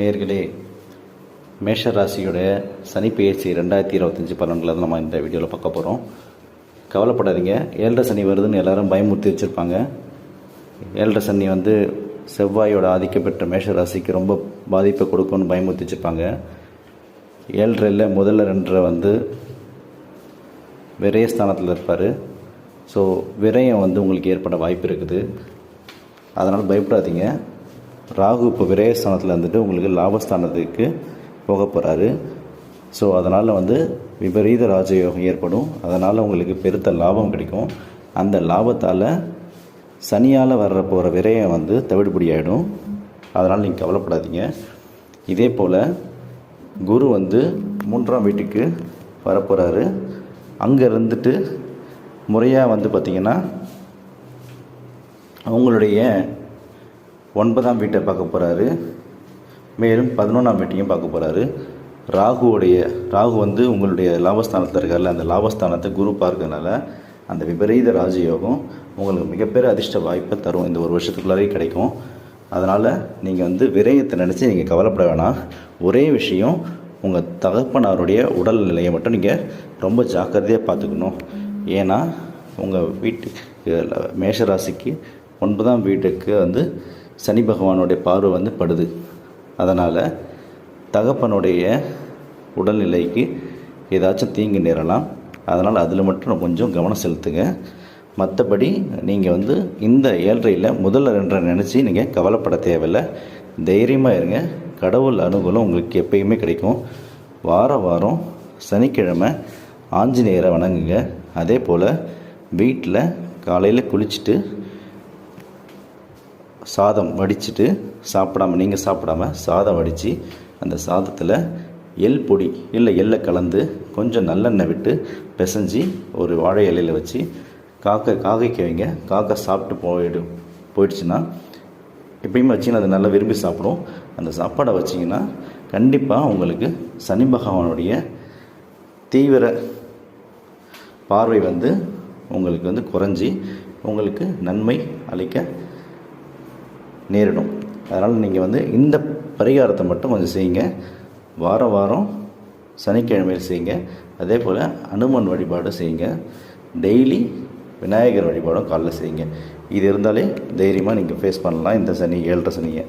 நேர்களே மேஷ ராசியோட சனி ரெண்டாயிரத்தி இருபத்தஞ்சி பலன்களை தான் நம்ம இந்த வீடியோவில் பார்க்க போகிறோம் கவலைப்படாதீங்க. ஏழரை சனி வருதுன்னு எல்லாரும் பயமுறுத்தி வச்சுருப்பாங்க. ஏழரை சனி வந்து செவ்வாயோட ஆதிக்கம் பெற்ற மேஷ ராசிக்கு ரொம்ப பாதிப்பை கொடுக்கும்னு பயமுறுத்தி வச்சுருப்பாங்க. ஏழரையில் முதல்ல ரெண்டரை வந்து விரயஸ்தானத்தில் இருப்பார். ஸோ விரயம் வந்து உங்களுக்கு ஏற்பட வாய்ப்பு இருக்குது. அதனால் பயப்படாதீங்க. ராகு இப்போ விரயஸ்தானத்தில் இருந்துட்டு உங்களுக்கு லாபஸ்தானத்துக்கு போக போகிறாரு ஸோ அதனால் வந்து விபரீத ராஜயோகம் ஏற்படும். அதனால் உங்களுக்கு பெருத்த லாபம் கிடைக்கும். அந்த லாபத்தால் சனியால் வர்ற போகிற விரயம் வந்து தவிடுபடி ஆகிடும் அதனால் நீங்கள் கவலைப்படாதீங்க. இதே போல் குரு வந்து மூன்றாம் வீட்டுக்கு வரப்போகிறாரு அங்கே இருந்துட்டு முறையாக வந்து பார்த்திங்கன்னா அவங்களுடைய ஒன்பதாம் வீட்டை பார்க்க போகிறாரு மேலும் பதினொன்றாம் வீட்டையும் பார்க்க போகிறாரு ராகுவுடைய ராகு வந்து உங்களுடைய லாபஸ்தானத்தில் இருக்கார்ல அந்த லாபஸ்தானத்தை குரு பார்க்கறதுனால அந்த விபரீத ராஜயோகம் உங்களுக்கு மிகப்பெரிய அதிர்ஷ்ட வாய்ப்பை தரும். இந்த ஒரு வருஷத்துக்குள்ளாரே கிடைக்கும். அதனால் நீங்கள் வந்து விரயத்தை நினச்சி நீங்கள் கவலைப்பட வேணாம். ஒரே விஷயம் உங்கள் தகப்பனாருடைய உடல் நிலையை மட்டும் நீங்கள் ரொம்ப ஜாக்கிரதையாக பார்த்துக்கணும். ஏன்னா உங்கள் வீட்டுக்கு மேஷராசிக்கு ஒன்பதாம் வீட்டுக்கு வந்து சனி பகவானுடைய பார்வை வந்து படுது. அதனால் தகப்பனுடைய உடல்நிலைக்கு ஏதாச்சும் தீங்கு நேரலாம். அதனால் அதில் மட்டும் கொஞ்சம் கவனம் செலுத்துங்க. மற்றபடி நீங்கள் வந்து இந்த ஏழ்றையில் முதல்ல ரெண்டரை நினச்சி நீங்கள் கவலைப்பட தேவையில்லை. தைரியமாக இருங்க. கடவுள் அனுகூலம் உங்களுக்கு எப்பயுமே கிடைக்கும். வார வாரம் சனிக்கிழமை ஆஞ்சநேயரை வணங்குங்க. அதே போல் வீட்டில் காலையில் குளிச்சுட்டு சாதம் வடிச்சிட்டு சாப்பிடாம நீங்கள் சாப்பிடாம சாதம் வடித்து அந்த சாதத்தில் எள் பொடி இல்லை எள்ளை கலந்து கொஞ்சம் நல்லெண்ணெய் விட்டு பிசைஞ்சு ஒரு வாழை இலையில் வச்சு காக்கை காக்கைக்கு வைங்க. காக்கை சாப்பிட்டு போயிடும் போயிடுச்சுன்னா எப்பயுமே வச்சிங்கன்னா அது நல்லா விரும்பி சாப்பிடும். அந்த சாப்பாடை வச்சிங்கன்னா கண்டிப்பாக உங்களுக்கு சனி பகவானுடைய தீவிர பார்வை வந்து உங்களுக்கு வந்து குறைஞ்சி உங்களுக்கு நன்மை அளிக்க நேரிடும். அதனால் நீங்கள் வந்து இந்த பரிகாரத்தை மட்டும் கொஞ்சம் செய்யுங்க. வார வாரம் சனிக்கிழமையில் செய்யுங்க. அதே போல் அனுமன் வழிபாடு செய்யுங்க. டெய்லி விநாயகர் வழிபாடும் காலைல செய்யுங்க. இது இருந்தாலே தைரியமாக நீங்கள் ஃபேஸ் பண்ணலாம். இந்த சனி ஏழரை சனியை